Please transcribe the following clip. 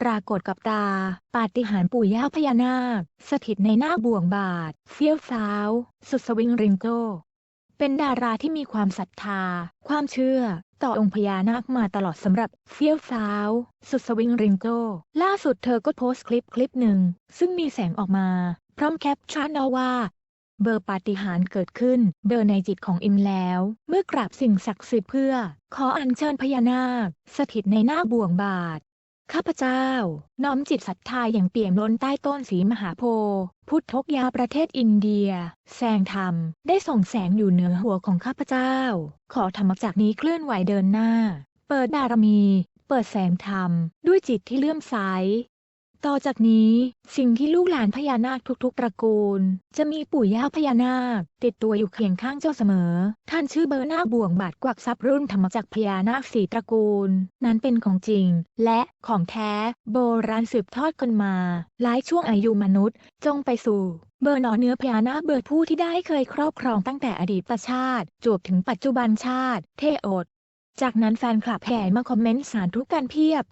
ปรากฏกับตา ปาฏิหาริย์ปู่ย่าพญานาค สถิตในหน้าบ่วงบาทเฟี้ยวฟ้าว สุดสวิงริงโกเป็นดาราที่มีความศรัทธา ความเชื่อ ต่อองค์พญานาคมาตลอดสำหรับเฟี้ยวฟ้าว สุดสวิงริงโกล่าสุดเธอก็โพสต์คลิปคลิปหนึ่ง ซึ่งมีแสงออกมา พร้อมแคปชั่นเอาว่าเบอร์ปาฏิหาริย์เกิดขึ้น เบอร์ในจิตของอิมแล้ว เมื่อกราบสิ่งศักดิ์สิทธิ์เพื่อ ขออัญเชิญพญานาค สถิตในหน้าบ่วงบาท ข้าพเจ้า น้อมจิตศรัทธาอย่างเปี่ยมล้นใต้ต้นสีมหาโพธิ์พุทธกยาประเทศอินเดีย แสงธรรม ได้ส่องแสงอยู่เหนือหัวของข้าพเจ้า ขอธรรมจากนี้เคลื่อนไหวเดินหน้า เปิดบารมี เปิดแสงธรรม ด้วยจิตที่เลื่อมใส ต่อจากนี้สิ่งที่ลูกหลานพญานาคทุกๆ ตระกูล จะมีปู่ย่าพญานาค ติดตัวอยู่เคียงข้างเจ้าเสมอ ท่านชื่อเบอร์นาคบ่วงบาทกวักทรัพย์รุ่นธรรมจากรพญานาคสีตระกูล นั้นเป็นของจริง และของแท้โบราณสืบทอดกันมา หลายช่วงอายุมนุษย์ จงไปสู่ เบอร์หนอเนื้อพญานาคเบอร์ผู้ที่ได้เคยครอบครองตั้งแต่อดีตชาติจวบถึงปัจจุบันชาติ เทโอดจากนั้นแฟนคลับแห่มาคอมเมนต์สารทุกกันเพียบ